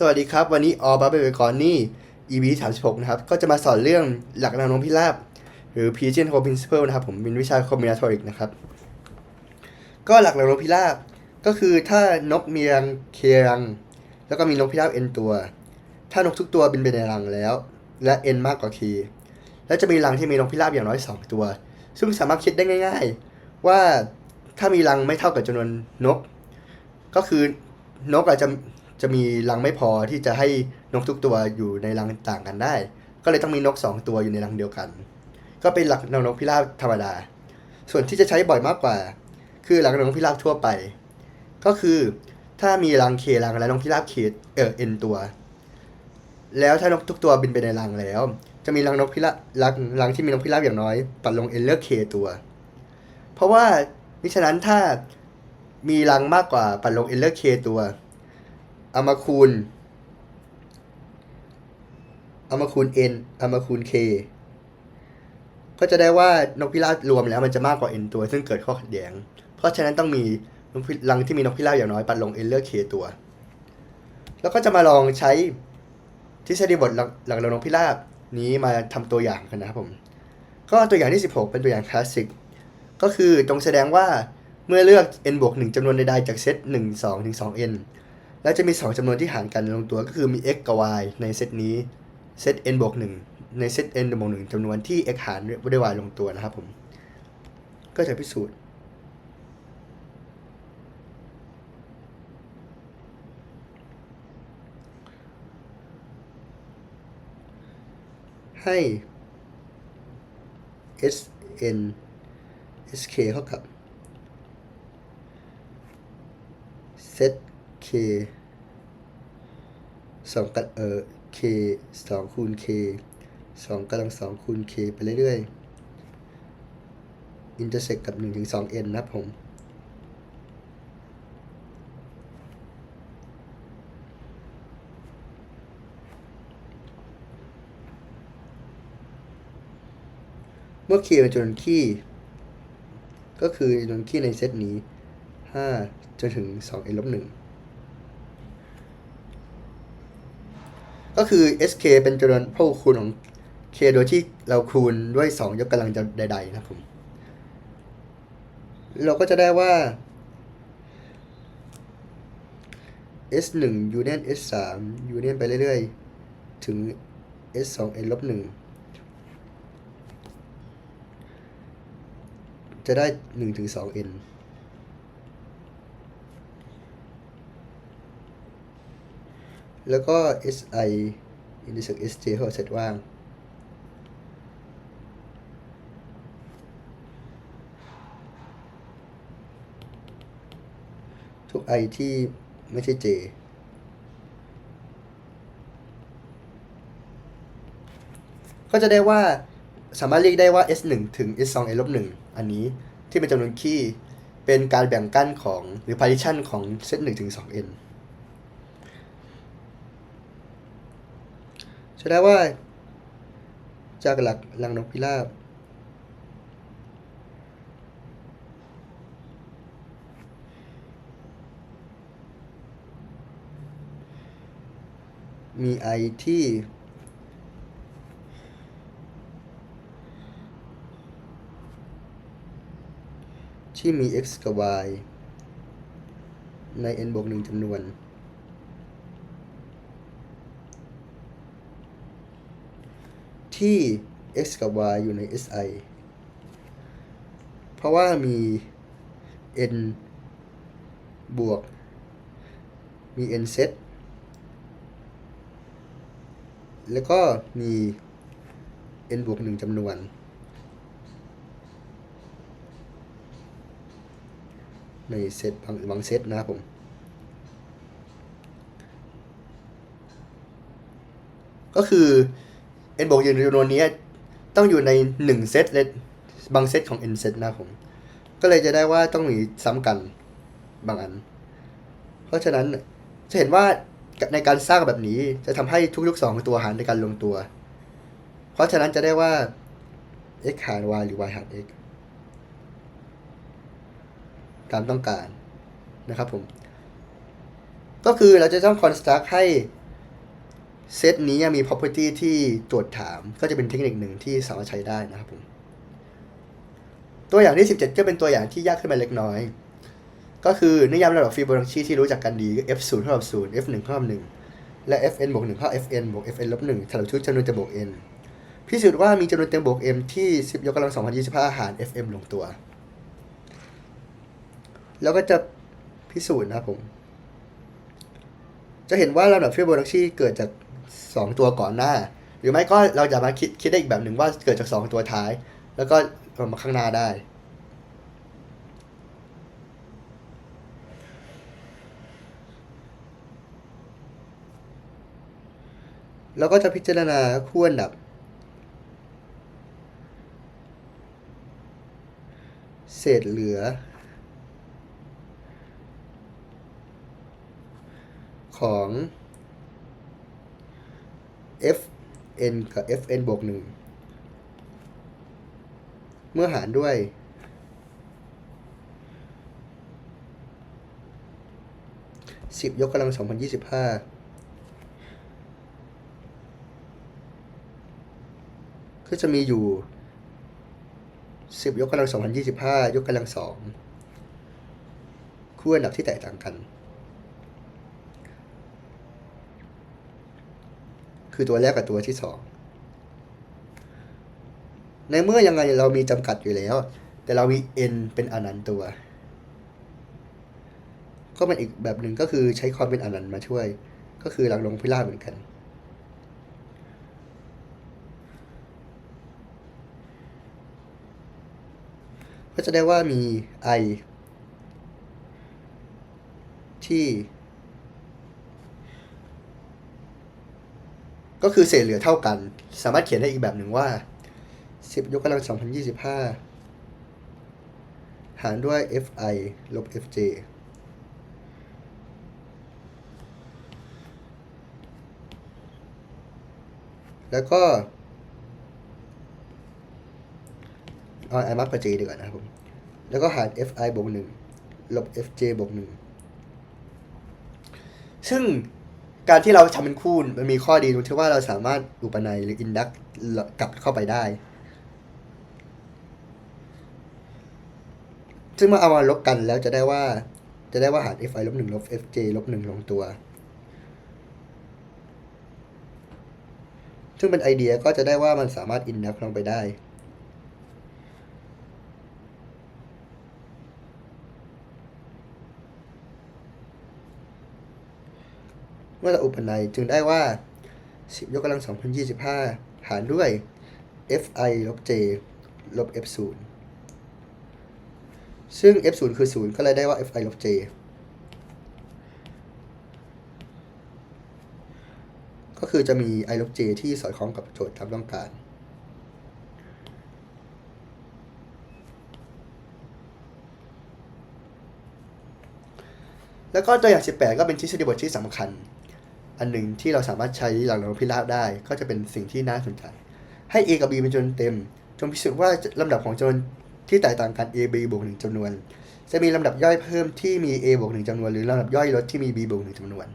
สวัสดีครับ วันนี้ออบับเบลกอนนี่ EP 36 นะครับ ก็จะมาสอนเรื่องหลักแนวโน้มพิราบ หรือ Pigeonhole Principle นะครับ ผมเป็นวิชา Combinatoric นะครับ ก็หลักแนวโน้มพิราบ ก็คือถ้านกมีรังเครัง แล้วก็มีนกพิราบ n ตัว ถ้านกทุกตัวบินไปในรังแล้ว และ n มากกว่า k แล้วจะมีรังที่มีนกพิราบอย่างน้อย 2 ตัว ซึ่งสามารถคิดได้ง่าย ๆ ว่าถ้ามีรังไม่เท่ากับจำนวนนก ก็คือนกอาจจะ จะมีรังไม่พอที่จะให้นกทุกตัวอยู่ในรังต่างกันได้ ก็เลยต้องมีนก 2 ตัวอยู่ในรังเดียวกัน ก็เป็นหลักนกพิราบธรรมดา ส่วนที่จะใช้บ่อยมากกว่า คือหลักแนวนกพิราบทั่วไป ก็คือถ้ามีรังเครังและนกพิราบเคเออเอ็นตัว แล้วถ้านกทุกตัวบินไปในรังแล้ว จะมีรังนกพิราบรังรังที่มีนกพิราบอย่างน้อย ปัดลงเอ็นเลือกเคตัว เพราะว่ามิฉะนั้นถ้ามีรังมากกว่าปัดลงเอ็นเลือกเคตัว เอามาคูณ เอามาคูณ n เอามาคูณ k ก็จะได้ว่านกพิราบรวมแล้วมันจะมากกว่า n ตัว ซึ่งเกิดข้อขัดแย้ง เพราะฉะนั้นต้องมีนกพิรังที่มีนกพิราบอย่างน้อยปัดลง n เลือก k ตัว แล้วก็จะมาลองใช้ทฤษฎีบทหลักหลักนกพิราบนี้มาทำตัวอย่างกันนะครับผม ก็ตัวอย่างที่ 16 เป็นตัวอย่างคลาสสิก ก็คือตรงแสดงว่าเมื่อเลือก n บวก1จำนวนใดๆจากเซต1 2ถึง2 n แล้วจะมี 2จำนวนที่ห่ารกันลงตัวก็คือมี x กับ y ในเซตนี้เซต n บวก1ในเซต n บวก1จำนวนที่ x หารด้วย y ลงตัวนะครับผม ก็จะพิสูจน์ ให้ s n s k เท่ากับเซต k สองกันเออ k สองคูณ k สองกำลังสองคูณ k ไปเรื่อยๆอินเตอร์เซกกับ1ถึง2 n นะผม เมื่อ k เป็นจำนวนคี่ ก็คือจำนวนคี่ในเซตนี้ 5 จนถึง 2n ลบ1 ก็คือ sk เป็นจำนวนพหุคูณของ k โดยที่เราคูณด้วย 2 ยกกำลังจะใด ๆ นะครับผม เราก็จะได้ว่า s 1 union s 3 union ไปเรื่อยๆ ถึง s 2 n ลบ1จะได้1ถึง2 n แล้วก็ si อินดิเซก sj เท่าเซตว่าง ทุก i ที่ไม่ใช่ j ก็จะได้ว่าสามารถเรียกได้ว่า s 1 ถึง s 2 n ลบ1อันนี้ที่เป็นจำนวนคี่ เป็นการแบ่งกั้นของหรือ partition ของเซต1ถึง 2 n จะได้ว่า จากหลักลังนกพิราบมี i ที่ ที่มี x กับ y ใน n บวก1จำนวน ที่ x กับ y อยู่ใน si เพราะว่ามี n บวก มี n เซตแล้วก็มี n บวก1จำนวน ในเซตบางบางเซตนะครับผม ก็คือ n บวกยืนจำนวนนี้ต้องอยู่ใน 1 เซตและบางเซตของ n เซตนะครับผม ก็เลยจะได้ว่าต้องมีซ้ำกันบางอัน เพราะฉะนั้นจะเห็นว่าในการสร้างแบบนี้จะทำให้ทุกๆ 2 ตัวหารในการลงตัว เพราะฉะนั้นจะได้ว่า x หาร y หรือ y หาร x ตามต้องการนะครับผม ก็คือเราจะต้อง construct ให้ เซตนี้ยังมี property ที่ตรวจถามก็จะเป็นเทคนิคหนึ่งที่สามารถใช้ได้นะครับผมตัวอย่างที่ 17 ก็เป็นตัวอย่างที่ยากขึ้นมาเล็กน้อย ก็คือนิยามระดับฟิโบนัชชีที่รู้จักกันดีก็ f 0เท่ากับ0 f 1เท่ากับ1และ fn บวก1เท่า fn บวก fn ลบ1ถ้าเราชุดจำนวนเต็มบวก n พิสูจน์ว่ามีจำนวนเต็มบวก m ที่ 10 ยกกำลัง 2025 หาร fm ลงตัว แล้วก็จะพิสูจน์นะครับผม จะเห็นว่าลำดับฟิโบนัชชีเกิดจาก 2 ตัวก่อนหน้า หรือไม่ก็เราจะมาคิดคิดได้อีกแบบหนึ่งว่าเกิดจาก 2 ตัวท้าย แล้วก็มาข้างหน้าได้ แล้วก็จะพิจารณาคู่อันดับเศษเหลือ ของ fn กับ fn บวกหนึ่งเมื่อหารด้วยสิบยกกำลังสองพันยี่สิบห้าก็จะมีอยู่สิบยกกำลังสองพันยี่สิบห้ายกกำลังสองคู่อันดับที่แตกต่างกัน คือตัวแรกกับตัวที่สองในเมื่อยังไงเรามีจำกัดอยู่แล้ว แต่เรามี n เป็นอนันต์ตัว ก็เป็นอีกแบบหนึ่งก็คือใช้ความเป็นอนันต์มาช่วย ก็คือหลักลงพิราบเหมือนกัน ก็จะได้ว่ามี i ที่ ก็คือเศษเหลือเท่ากัน สามารถเขียนได้อีกแบบหนึ่งว่า 10 ยกกำลัง 2025 หารด้วย fi ลบ fj แล้วก็เอา i มากกว่า j ดีกว่านะครับผม แล้วก็หาร fi บวก1ลบ fj บวก1ซึ่ง การที่เราทำเป็นคูณมันมีข้อดีตรงที่ว่าเราสามารถอุปนัยหรืออินดักกลับเข้าไปได้ ซึ่งเมื่อเอามาลบกันแล้วจะได้ว่า จะได้ว่าหาร fi ลบ1ลบ fj ลบ1ลงตัว ซึ่งเป็นไอเดียก็จะได้ว่ามันสามารถอินดักลงไปได้ เมื่อเราอุปนัยจึงได้ว่า 10 ยกกำลัง 2025 หารด้วย fi ลบ j ลบ f 0ซึ่ง f 0คือ 0 ก็เลยได้ว่า fi ลบ j ก็คือจะมี i ลบ j ที่สอดคล้องกับโจทย์ตามต้องการ แล้วก็ตัวอย่าง 18 ก็เป็นทฤษฎีบทที่สำคัญ อันหนึ่งที่เราสามารถใช้หลักนพิราบได้ ก็จะเป็นสิ่งที่น่าสนใจ ให้ a กับ b เป็นจำนวนเต็ม จงพิสูจน์ว่าลำดับของจำนวนที่แตกต่างกัน a b บวกหนึ่งจำนวน จะมีลำดับย่อยเพิ่มที่มี a บวกหนึ่งจำนวน หรือลำดับย่อยลดที่มี b บวกหนึ่งจำนวน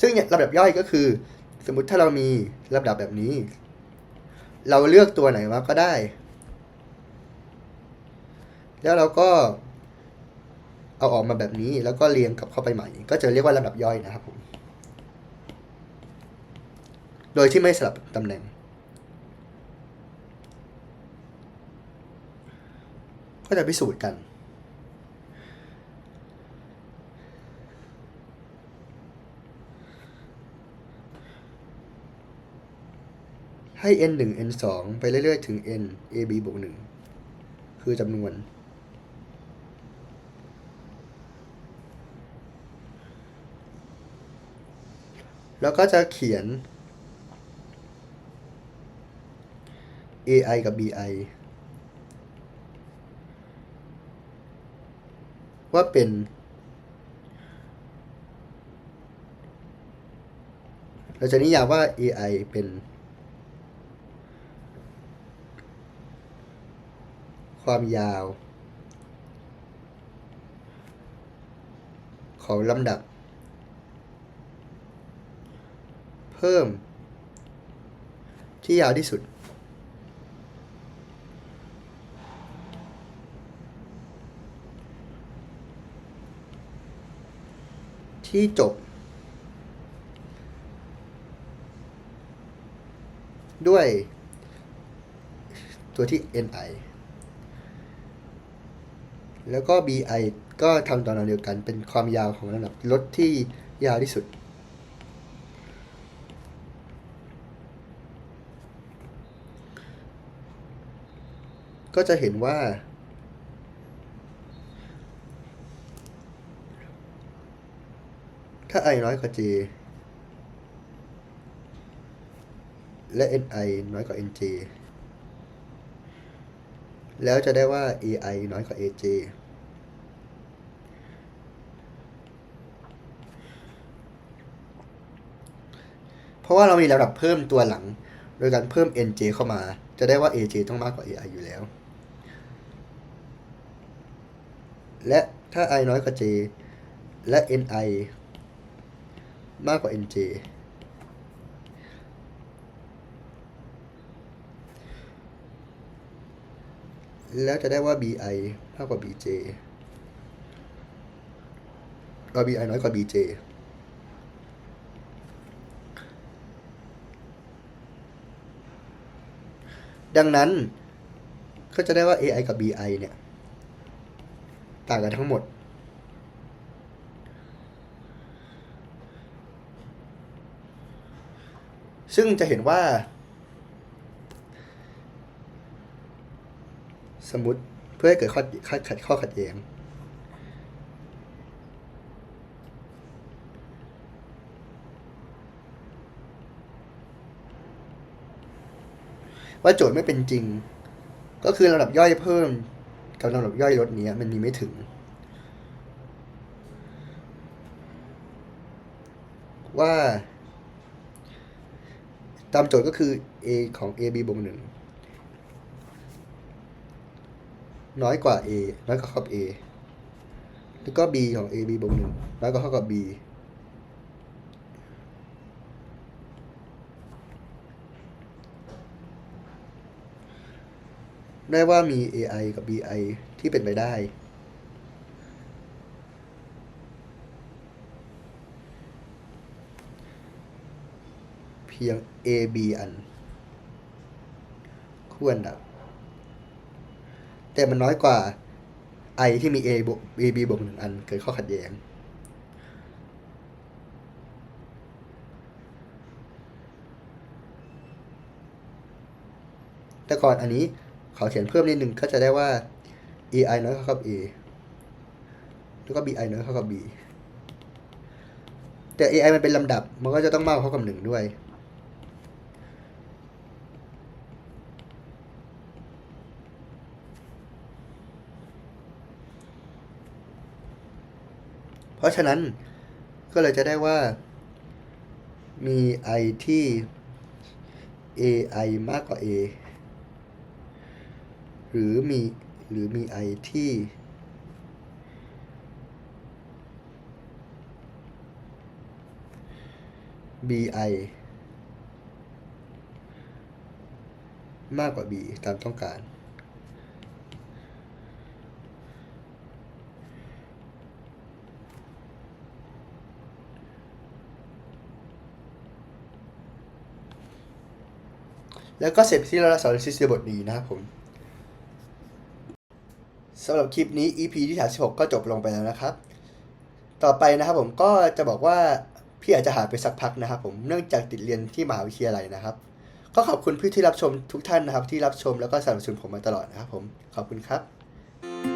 ซึ่งลำดับย่อยก็คือ สมมติถ้าเรามีลำดับแบบนี้ เราเลือกตัวไหนมาก็ได้ แล้วเราก็เอาออกมาแบบนี้แล้วก็เรียงกลับเข้าไปใหม่ ก็จะเรียกว่าลำดับย่อยนะครับผม โดยที่ไม่สลับตำแหน่ง ก็จะพิสูจน์กันให้ n 1 n 2ไปเรื่อยๆ ถึง n a b บวก1คือจำนวน แล้วก็จะเขียน AI กับ BI ว่าเป็น เราจะนิยามว่า AI เป็นความยาว ของลำดับ เพิ่พิ่มที่ยาวที่สุด ที่จบ ด้วยตัวที่ ni แล้วก็ bi ก็ทำตอนเดียวกันเป็นความยาวของระดับรถที่ยาวที่สุด ก็จะเห็นว่า ถ้า i น้อยกว่า j และ ni น้อยกว่า nj แล้วจะได้ว่า ai น้อยกว่า aj เพราะว่าเรามีระดับเพิ่มตัวหลัง โดยการเพิ่ม nj เข้ามา จะได้ว่า aj ต้องมากกว่า ai อยู่แล้ว และถ้า i น้อยกว่า j และ ni มากกว่า nj แล้วจะได้ว่า bi มากกว่า bj ก็ bi น้อยกว่า bj ดังนั้นก็จะได้ว่า ai กับ bi เนี่ย ต่างกันทั้งหมด ซึ่งจะเห็นว่า สมมติเพื่อให้เกิดข้อข้อขัดข้อขัดแย้งว่าโจทย์ไม่เป็นจริง ก็คือระดับย่อยเพิ่มกับระดับย่อยลดเนี้ยมันมีไม่ถึง ว่า ตามโจทย์ก็คือ a ของ a b บวกหนึ่งน้อยกว่า a น้อยกว่าเท่ากับ a แล้วก็ b ของ a b บวกหนึ่งน้อยกว่าเท่ากับ b ได้ว่ามี ai กับ bi ที่เป็นไปได้ พียง a b อัน คู่อันดับ แต่มันน้อยกว่า i ที่มี a บวก a b บวกหนึ่งอัน เกิดข้อขัดแย้งแต่ก่อนอันนี้ขอเขียนเพิ่มนิดหนึ่งก็จะได้ว่า ai น้อยเท่ากับ a แล้วก็ bi น้อยเท่ากับ b แต่ ai มันเป็นลำดับ มันก็จะต้องมากกว่าเท่ากับหนึ่งด้วย ราะฉะนั้นก็เลยจะได้ว่ามี i ที่ ai มากกว่า a หรือมีหรือมี i ที่ bi มากกว่า b ตามต้องการ แล้วก็เสร็จที่เราสอนซิสเตบทนี้นะครับผมสำหรับคลิปนี้ EP ที่36ก็จบลงไปแล้วนะครับ ต่อไปนะครับผมก็จะบอกว่าพี่อาจจะหายไปสักพักนะครับ ผมเนื่องจากติดเรียนที่มหาวิทยาลัยนะครับ ก็ขอบคุณพี่ที่รับชมทุกท่านนะครับ ที่รับชมแล้วก็สนับสนุนผมมาตลอดนะครับผมขอบคุณครับ